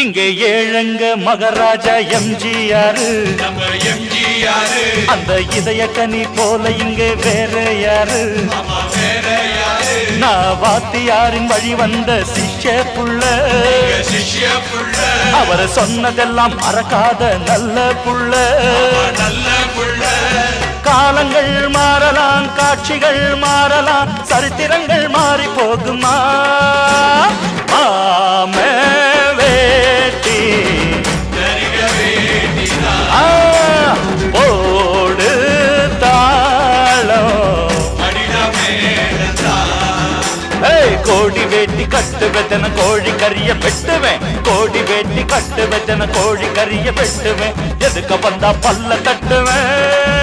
இங்கே ஏழங்க மகாராஜா எம்ஜிஆர். நம்ம எம்ஜிஆர் அந்த இதய கனி போல இங்கே வேற யாரு? நான் வாத்தியாரின் வழி வந்த சிஷ்ய புள்ள. அவர் சொன்னதெல்லாம் மறக்காத நல்ல புள்ள. காலங்கள் மாறலாம் காட்சிகள் மாறலாம் சரித்திரங்கள் மாறி போகுமா? கோடி வேட்டி கட்டு வெத்தன கோழி கறிய வெட்டுவேன். கோடி வேட்டி கட்டு வெத்தன கோழி கறிய வெட்டுவேன். எதுக்க வந்தா பல்ல தட்டுவேன்.